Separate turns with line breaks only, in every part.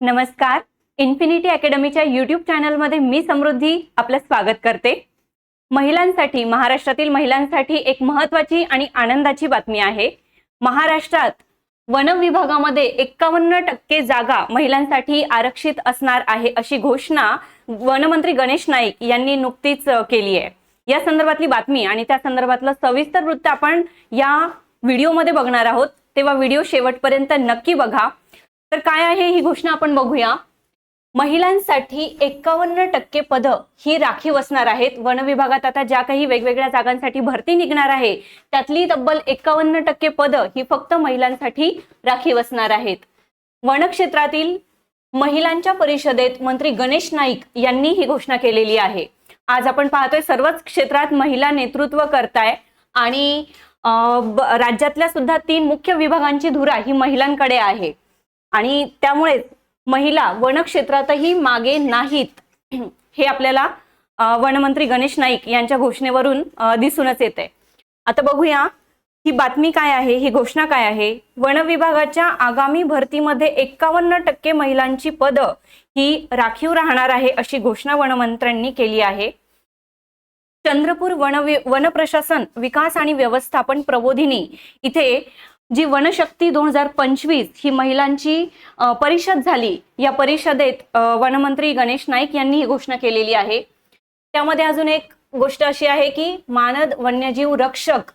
नमस्कार. इन्फिनिटी अकॅडमीच्या युट्यूब चॅनलमध्ये मी समृद्धी आपलं स्वागत करते. महिलांसाठी महाराष्ट्रातील महिलांसाठी एक महत्वाची आणि आनंदाची बातमी आहे. महाराष्ट्रात वन विभागामध्ये एक्कावन्न टक्के जागा महिलांसाठी आरक्षित असणार आहे अशी घोषणा वनमंत्री गणेश नाईक यांनी नुकतीच केली आहे. या संदर्भातली बातमी आणि त्या संदर्भातलं सविस्तर वृत्त आपण या व्हिडिओमध्ये बघणार आहोत. तेव्हा व्हिडिओ शेवटपर्यंत नक्की बघा. तर काय आहे ही घोषणा आपण बघूया. महिलांसाठी एक्कावन्न टक्के पदं ही राखीव असणार आहेत. वन विभागात आता ज्या काही वेगवेगळ्या जागांसाठी भरती निघणार आहे त्यातली तब्बल एक्कावन्न टक्के पद ही फक्त महिलांसाठी राखीव असणार आहेत. वन क्षेत्रातील महिलांच्या परिषदेत मंत्री गणेश नाईक यांनी ही घोषणा केलेली आहे. आज आपण पाहतोय सर्वच क्षेत्रात महिला नेतृत्व करताय आणि राज्यातल्या सुद्धा तीन मुख्य विभागांची धुरा ही महिलांकडे आहे. आणि त्यामुळेच महिला वन क्षेत्रातही मागे नाहीत. हे आपल्याला वनमंत्री गणेश नाईक यांच्या घोषणेवरून दिसूनच येते आता बघूया ही बातमी काय आहे ही घोषणा काय आहे? वन विभागाच्या आगामी भरतीमध्ये एक्कावन्न टक्के महिलांची पद ही राखीव राहणार आहे अशी घोषणा वनमंत्र्यांनी केली आहे. चंद्रपूर वन वन प्रशासन विकास आणि व्यवस्थापन प्रबोधिनी इथे जी वनशक्ती दोन हजार पंचवीस ही महिलांची परिषद झाली. या परिषदेत वनमंत्री गणेश नाईक यांनी ही घोषणा केलेली आहे. त्यामध्ये अजून एक गोष्ट अशी आहे की मानद वन्यजीव रक्षक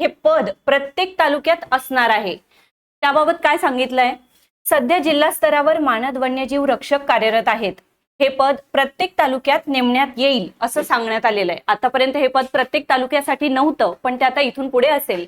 हे पद प्रत्येक तालुक्यात असणार आहे. त्याबाबत काय सांगितलंय? सध्या जिल्हा स्तरावर मानद वन्यजीव रक्षक कार्यरत आहेत. हे पद प्रत्येक तालुक्यात नेमण्यात येईल असं सांगण्यात आलेलं आहे. आतापर्यंत हे पद प्रत्येक तालुक्यासाठी नव्हतं पण ते आता इथून पुढे असेल.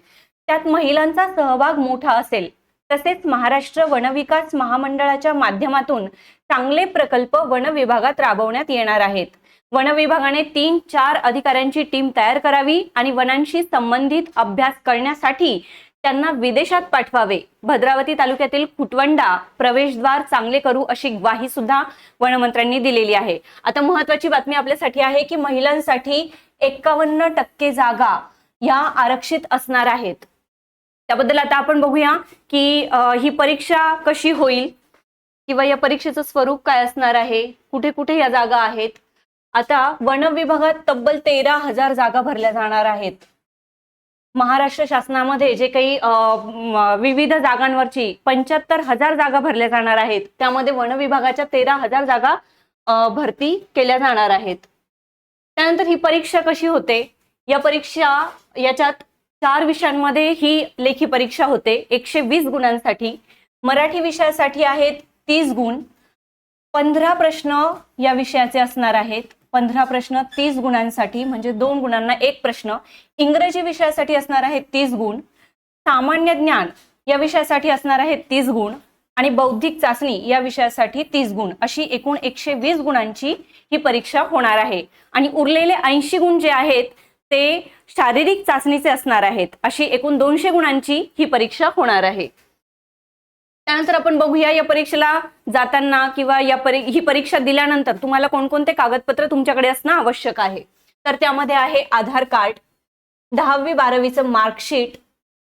त्यात महिलांचा सहभाग मोठा असेल. तसेच महाराष्ट्र वनविकास महामंडळाच्या माध्यमातून चांगले प्रकल्प वन विभागात राबवण्यात येणार आहेत. वन विभागाने तीन चार अधिकाऱ्यांची टीम तयार करावी आणि वनांशी संबंधित अभ्यास करण्यासाठी त्यांना विदेशात पाठवावे. भद्रावती तालुक्यातील खुटवंडा प्रवेशद्वार चांगले करू अशी ग्वाही सुद्धा वनमंत्र्यांनी दिलेली आहे. आता महत्वाची बातमी आपल्यासाठी आहे की महिलांसाठी एक्कावन्न टक्के जागा या आरक्षित असणार आहेत. त्याबद्दल आता आपण बघूया की ही परीक्षा कशी होईल किंवा या परीक्षेचं स्वरूप काय असणार आहे कुठे कुठे या जागा आहेत. आता वन विभागात तब्बल तेरा हजार जागा भरल्या जाणार आहेत. महाराष्ट्र शासनामध्ये जे काही विविध जागांवरची पंच्याहत्तर हजार जागा भरल्या जाणार आहेत. त्यामध्ये वन विभागाच्या तेरा हजार जागा भरती केल्या जाणार आहेत. त्यानंतर ही परीक्षा कशी होते? या परीक्षा याच्यात चार विषयांमध्ये ही लेखी परीक्षा होते. एकशे वीस गुणांसाठी. मराठी विषयासाठी आहेत तीस गुण. पंधरा प्रश्न या विषयाचे असणार आहेत. पंधरा प्रश्न तीस गुणांसाठी म्हणजे दोन गुणांना एक प्रश्न. इंग्रजी विषयासाठी असणार आहेत तीस गुण. सामान्य ज्ञान या विषयासाठी असणार आहेत तीस गुण. आणि बौद्धिक चाचणी या विषयासाठी तीस गुण. अशी एकूण एकशे वीस गुणांची ही परीक्षा होणार आहे. आणि उरलेले ऐंशी गुण जे आहेत ते शारीरिक चाचणीचे असणार आहेत. अशी एकूण दोनशे गुणांची ही परीक्षा होणार आहे. त्यानंतर आपण बघूया या परीक्षेला जाताना किंवा या परी ही परीक्षा दिल्यानंतर तुम्हाला कोणकोणते कागदपत्र तुमच्याकडे असणं आवश्यक आहे? तर त्यामध्ये आहे आधार कार्ड दहावी बारावीचं मार्कशीट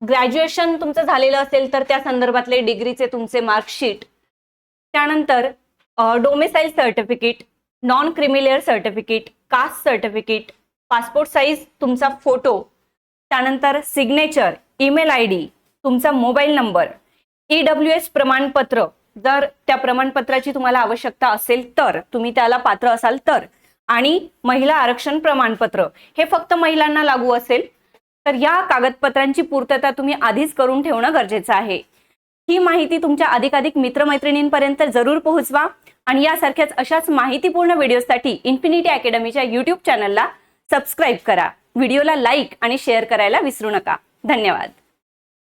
ग्रॅज्युएशन तुमचं झालेलं असेल तर त्या संदर्भातले डिग्रीचे तुमचे मार्कशीट त्यानंतर domicile certificate non creamy layer certificate caste certificate passport size तुमचा फोटो त्यानंतर सिग्नेचर ईमेल आय डी तुमचा mobile number E W S प्रमाणपत्र. जर त्या प्रमाणपत्राची तुम्हाला आवश्यकता असेल तर तुम्ही त्याला पात्र असाल तर. आणि महिला आरक्षण प्रमाणपत्र. हे फक्त महिलांना लागू असेल. तर या कागदपत्रांची पूर्तता तुम्ही आधीच करून ठेवणं गरजेचं आहे. ही माहिती तुमच्या अधिकाधिक मित्रमैत्रिणींपर्यंत जरूर पोहोचवा. आणि यासारख्याच अशाच माहितीपूर्ण व्हिडिओसाठी इन्फिनिटी अकॅडमीच्या युट्यूब चॅनलला सबस्क्राईब करा. व्हिडिओला लाईक आणि शेअर करायला विसरू नका. धन्यवाद.